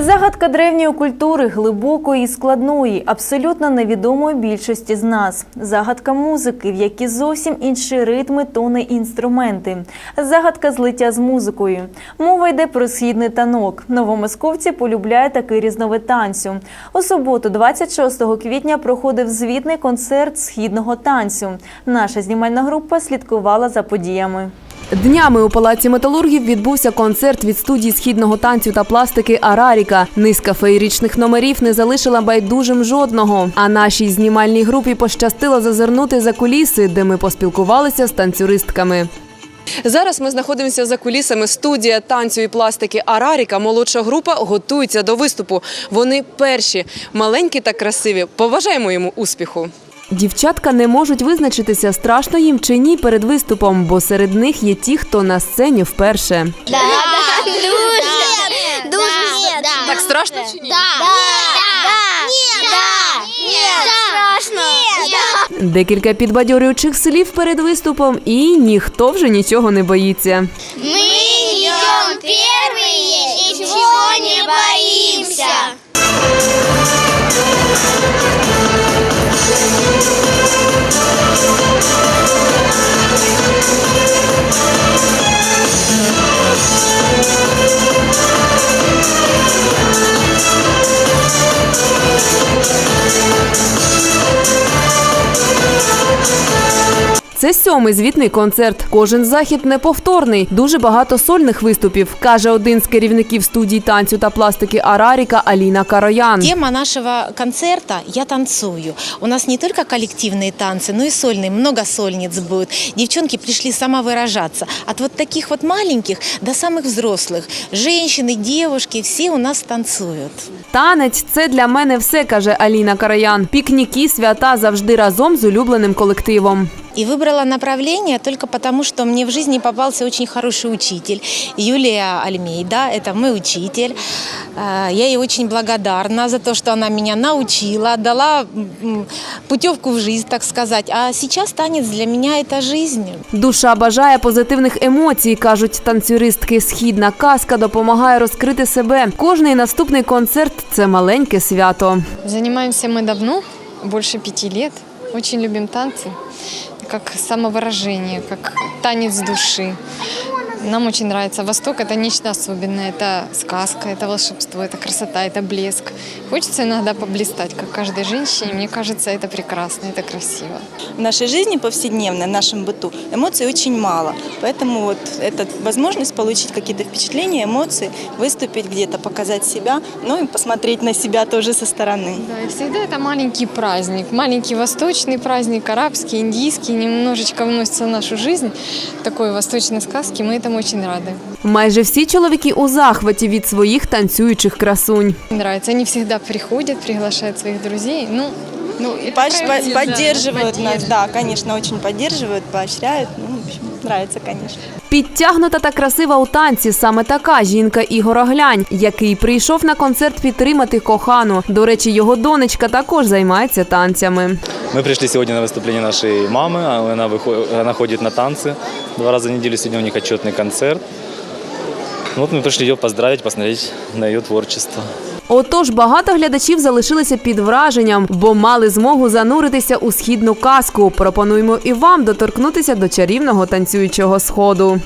Загадка древньої культури глибокої і складної, абсолютно невідомої більшості з нас. Загадка музики, в якій зовсім інші ритми, тони і інструменти. Загадка злиття з музикою. Мова йде про східний танок. Новомосковці полюбляють такий різновид танцю. У суботу, 26 квітня, проходив звітний концерт східного танцю. Наша знімальна група слідкувала за подіями. Днями у палаці металургів відбувся концерт від студії східного танцю та пластики Араріка. Низка феєрічних номерів не залишила байдужим жодного. А нашій знімальній групі пощастило зазирнути за куліси, де ми поспілкувалися з танцюристками. Зараз ми знаходимося за кулісами. Студія танцю і пластики Араріка. Молодша група готується до виступу. Вони перші, маленькі та красиві. Побажаємо йому успіху. Дівчатка не можуть визначитися, страшно їм чи ні перед виступом, бо серед них є ті, хто на сцені вперше. Да, да, дуже, дуже. Да. Так страшно чи ні? Да. Да. Нет, да. Нет, страшно. Нет. Декілька підбадьорюючих слів перед виступом, і ніхто вже нічого не боїться. Мы идем первые, ничего не боимся. Це сьомий звітний концерт. Кожен захід неповторний. Дуже багато сольних виступів, каже один з керівників студій танцю та пластики Араріка Аліна Кароян. Тема нашего концерта «Я танцую». У нас не только коллективные танцы, но и сольные. Много сольниц будет. Девчонки пришли самовыражаться. От вот таких вот маленьких до самых взрослых. Женщины, девушки, все у нас танцуют. Танець це для мене все, каже Аліна Кароян. Пікніки, свята завжди разом з улюбленим колективом. И выбрала направление только потому, что мне в жизни попался очень хороший учитель. Юлия Альмейда, это мой учитель. Э, Я ей очень благодарна за то, что она меня научила, дала м, путевку в жизнь, так сказать. А сейчас танец для меня это жизнь. Душа бажає позитивних емоцій, кажуть танцюристки. Східна казка допомагає розкрити себе. Кожний наступний концерт це маленьке свято. Занимаемся мы давно, больше пяти лет. Очень любим танцы, как самовыражение, как танец души. Нам очень нравится Восток, это нечто особенное, это сказка, это волшебство, это красота, это блеск. Хочется иногда поблистать, как каждой женщине, мне кажется, это прекрасно, это красиво. В нашей жизни повседневной, в нашем быту эмоций очень мало. Поэтому вот эта возможность получить какие-то впечатления, эмоции, выступить где-то, показать себя, ну и посмотреть на себя тоже со стороны. Да, и всегда это маленький праздник, маленький восточный праздник, арабский, индийский, немножечко вносится в нашу жизнь такой восточной сказки, мы этому очень рады. Майже всі чоловіки у захваті від своїх танцюючих красунь. Нравится. Они всегда приходят, приглашают своих друзей. Ну, Ну и Это поощ- правильно, по- да, поддерживают нас, поддерживают. да, конечно, очень поддерживают, поощряют. Ну, в общем, нравится, конечно. Підтягнута та красива у танці саме така жінка Ігора Глянь, який прийшов на концерт підтримати кохану. До речі, його донечка також займається танцями. Мы пришли сегодня на выступление нашей мамы, а она, выходит, она ходит на танцы два раза в неделю, сегодня у них отчетный концерт. Вот мы пришли ее поздравить, посмотреть на ее творчество. Отож, багато глядачів залишилися під враженням, бо мали змогу зануритися у східну казку. Пропонуємо і вам доторкнутися до чарівного танцюючого сходу.